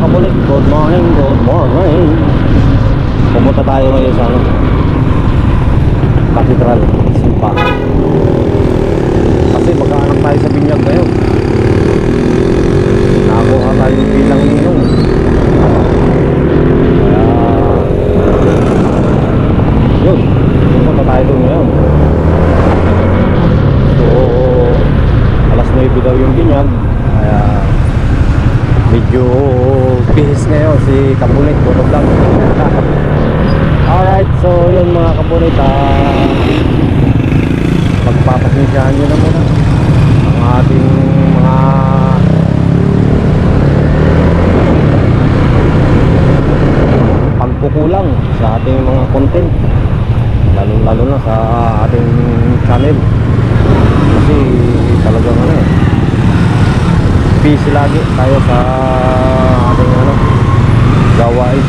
kabulit, good morning, good morning. Pumunta tayo ngayon sa ano, Cathedral, Simbahan. Kasi magkaanak tayo sa binyag ngayon. Nakuha tayo bilang ninong. Kaya, yun, pumunta tayo doon ngayon. So, alas 9 daw yung binyag. Kaya, medyo bihis ngayon si Kabulit. Tulog lang. Alright, so yun mga Kabulit. Ah, pagpapasensyahan nyo na muna ang ating mga pagkukulang sa ating mga content lalo lalo na sa ating channel kasi talagang ano eh busy lagi tayo sa gawain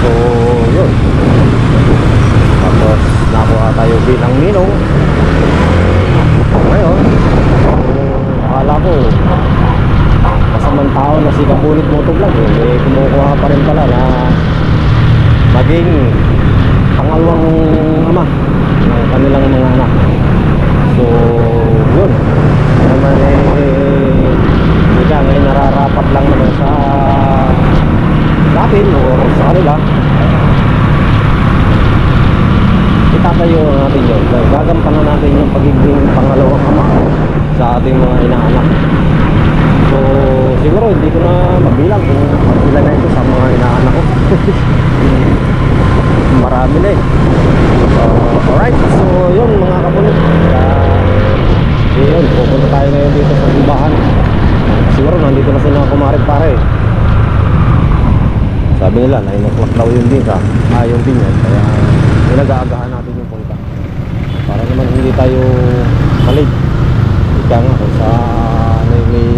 so yun. Tapos nakuha tayo bilang ninong. Ngayon akala ko kasamang tao na si Kapulit Motovlog eh, eh kumukuha pa rin pala na maging pangalawang ama ng kanilang mga anak. So yun. Naman eh hindi ngayon nararapat lang naman sa sa atin o sa kanila. Itatayo natin yun. Gagampanan natin yung pagiging pangalawang ama sa ating mga inaanak. So siguro hindi ko na mabilang kung sila na ito sa mga inaanak ko. Marami na eh. Uh, alright. So yun mga kapulit. Uh, yun pupunta tayo ngayon dito sa simbahan. Siguro nandito na sila kumarik pare sabi nila 9 o'clock daw yung din ah. Yung binyag kaya nilagaagahan natin yung punta. Para naman hindi tayo malate ika nga kung sa may, may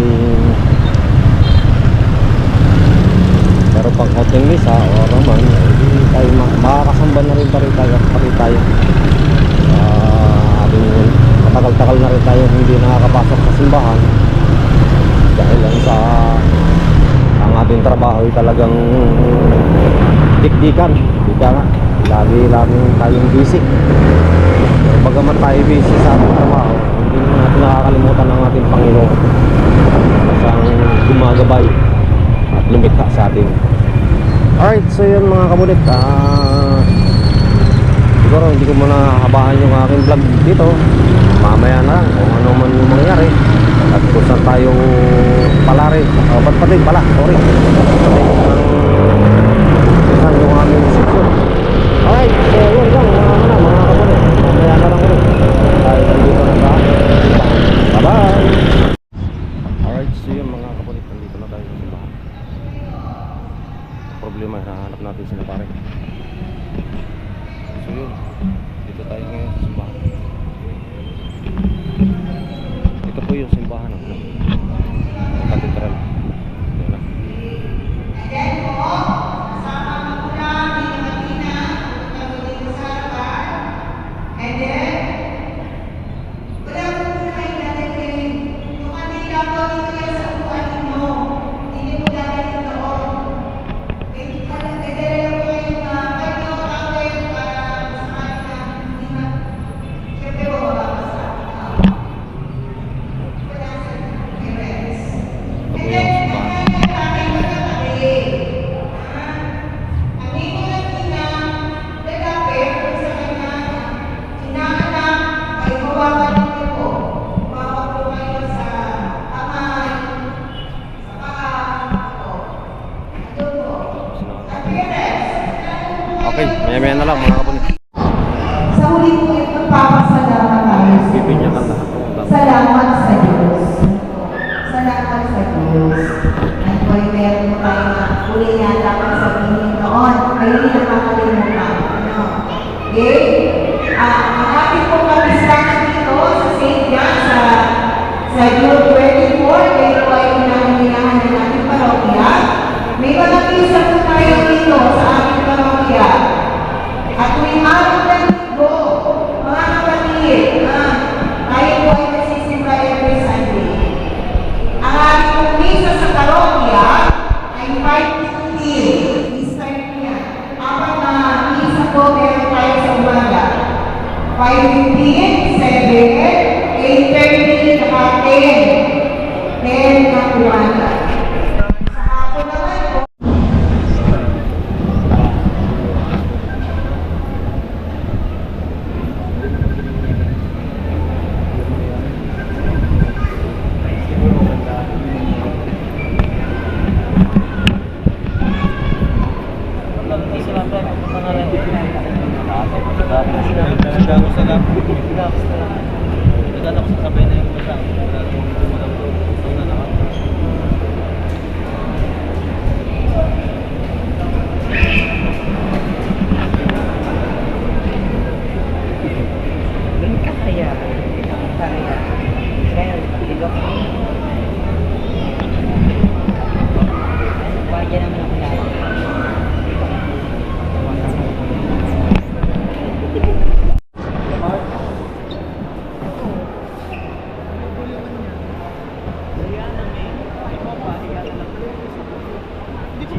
pero pag hotel misa o naman eh, hindi tayo ma- makakasamba na rin pa rin tayo, pa rin tayo. Ating matagal-tagal na rin tayo hindi nakakapasok sa simbahan dahil lang sa ating trabaho ay talagang dikdikan. Ika nga lagi laging tayong busy. Bagamat tayo busy sa ating trabaho hindi natin nakakalimutan ang ating Panginoon. Na siyang gumagabay at lumikha sa atin. Alright so yun mga kabulit ah siguro hindi ko muna habahan yung aking vlog dito. Mamaya na lang kung ano man yung mangyari at kung saan tayo pala rin. O ba't pala? Sorry. Kung saan yung aming section alright so yun lang. Mga ano mga kabulit mamaya na lang ulit. Tayo nandito na sa bye bye alright so yun mga kabulit nandito na tayo sa simbahan. Problema hinahanap natin sila pare. So yun, dito tayo ngayon sa simbahan. Ito po yung simbahan ng ng katedral. Ito na. And then, wala po na kayo ano dapat dito Okay? Ah, ang ating pong kapistahan dito sa St. John sa sa June 24, kayo po ay pinangyayaan ng ating parokya. May mga pisa po tayo dito sa ating parokya. At tuwing araw ng linggo, mga kapatid, ah, tayo po ay nagsisimba every Sunday. Ang ating pong misa sa parokya diwata. Sa hapon naman,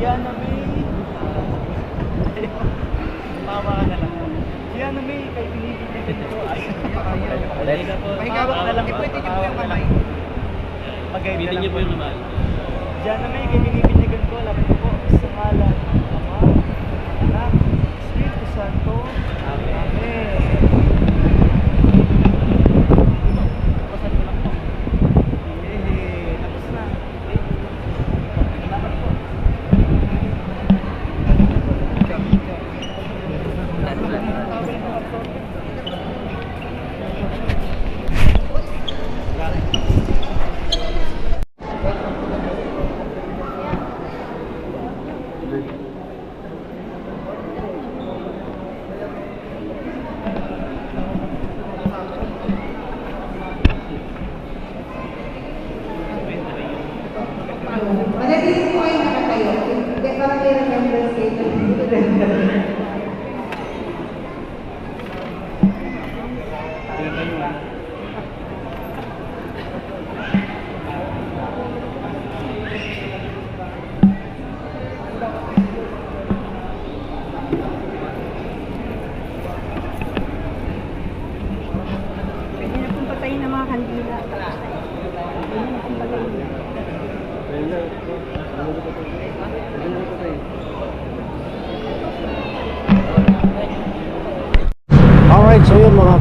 Gianna May. Tawa ka na lang. Gianna May, kay pinipilitin ko. Ay, Pahinga po. Pahigawak na lang. Ipwede niyo po yung kamay. Pagkaibigan niyo po yung kamay. Gianna May, kay pinipiligan ko. Alam ko po, sa ngalan,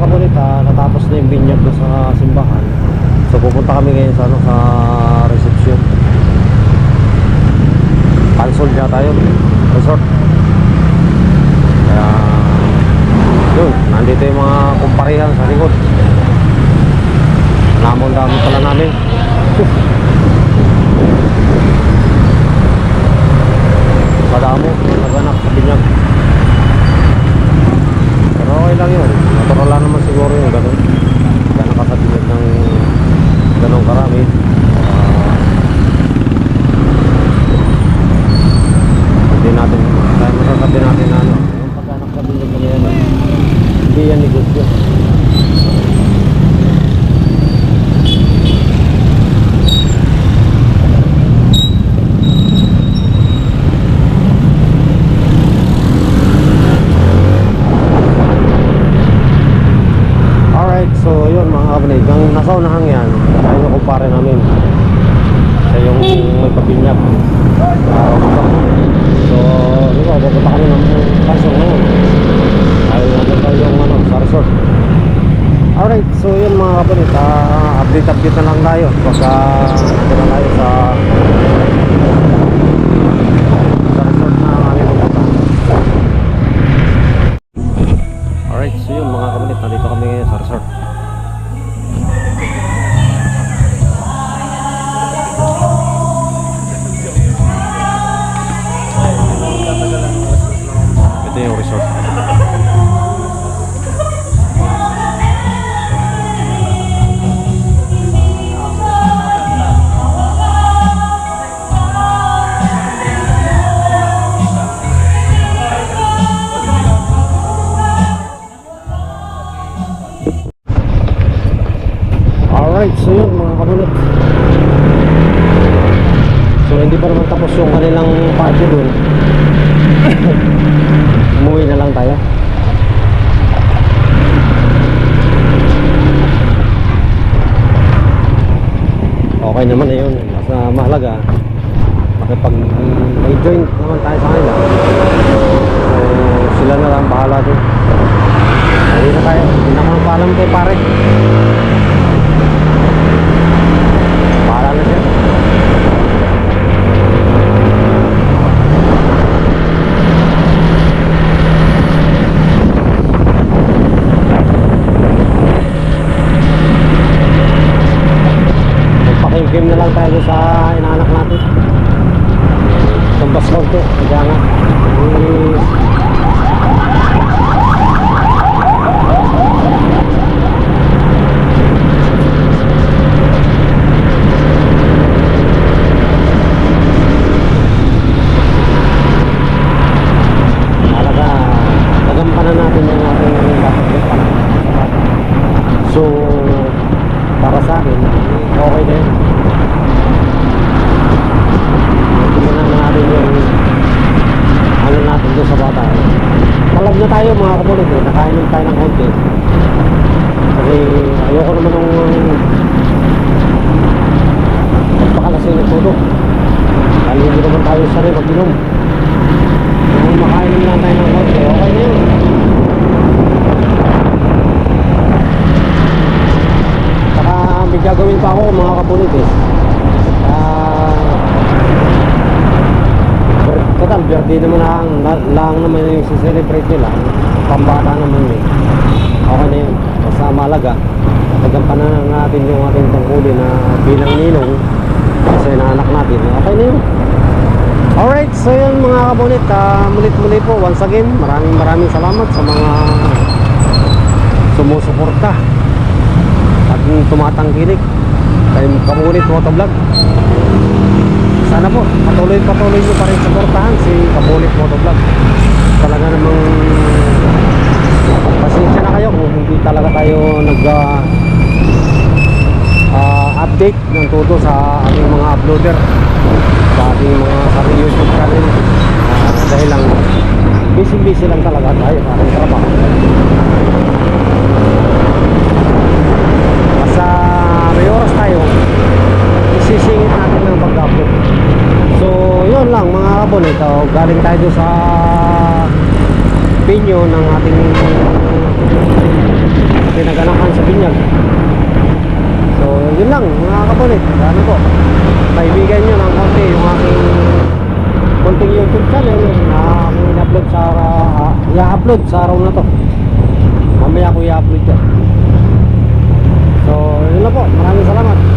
Kabulit, ah, natapos na yung binyag na sa simbahan. So pupunta kami ngayon sa, ano, sa reception. Cancel na tayo, resort. Kaya, yun, nandito yung mga kumparihan sa likod. Namon dami pala namin. Madamo, naganap sa binyag. Pero okay lang yun. Natural lang naman siguro yung ganun. Kaya nakasabingit ng ganun karami. Ah, hindi natin, kaya masasabi natin na ano, yung pagka nakasabingit na yan, hindi yan negosyo. Alright, so yun mga kabunid. Ang nasa unahan yan, kaya yung kumpare namin. Siya yung may pabinyag. So, di ba, pupunta kami ng kaso ngayon. Ayaw natin tayo yung ano, sa resort. Alright, so yun mga kabunid. Uh, update-update na lang tayo. Pagka ito na tayo sa sa. Alright, so yun mga kabunit, nandito kami sa resort. Ito yung resort. Alright, so yun mga kabunot. So hindi pa naman tapos yung kanilang party dun. Lang tayo. Okay naman na yun. Basta mahalaga, makipag may joint naman tayo sa kanila. So, sila na lang bahala doon. Hindi na tayo. Hindi na ko nang paalam kay pare. Bahala na siya. Magpakim-kim na lang tayo sa inaanak natin. Tumbas konti. Kaya nga. Eh, Talaga, nagampanan natin yung ating dapat gampanan. So, para sa akin, okay na yun. Tingnan na natin yung ano natin doon sa bata. Talag na tayo mga kamulit eh. Nakainom tayo ng konti. Kasi ayoko naman nung magpakalasing ng todo. Dahil hindi naman tayo sanay mag-inom. Kung makainom lang tayo ng konti, okay na yun. Saka may gagawin pa ako mga kapulit eh. Ah, birthday naman lang, la- lang naman yung celebrate nila. Pambata naman eh. Okay na yun. Basta malaga. Nagampanan natin yung ating tungkulin na bilang ninong kasi naanak natin. Okay na yun. Alright, so yun mga kabulit, ah, mulit-muli po once again, maraming maraming salamat sa mga sumusuporta at tumatangkilik kay Kabulit Motovlog. Sana po, patuloy-patuloy nyo pa rin suportahan si Kabulit Motovlog. Talaga namang pasensya na kayo kung hindi talaga tayo nag ah, ah, update ng todo sa ating mga uploader sa ating mga sa YouTube channel Ah, dahil lang busy busy lang talaga tayo sa trabaho hapon ito eh. galing tayo sa pinyo ng ating pinaganakan sa pinyag so yun lang mga kapunit eh. ano po? Kaibigan nyo ng konti yung aking konting youtube channel eh, na aking in-upload sa uh, i-upload sa araw na to. Mamaya ko i-upload yan. So yun lang po. Maraming salamat.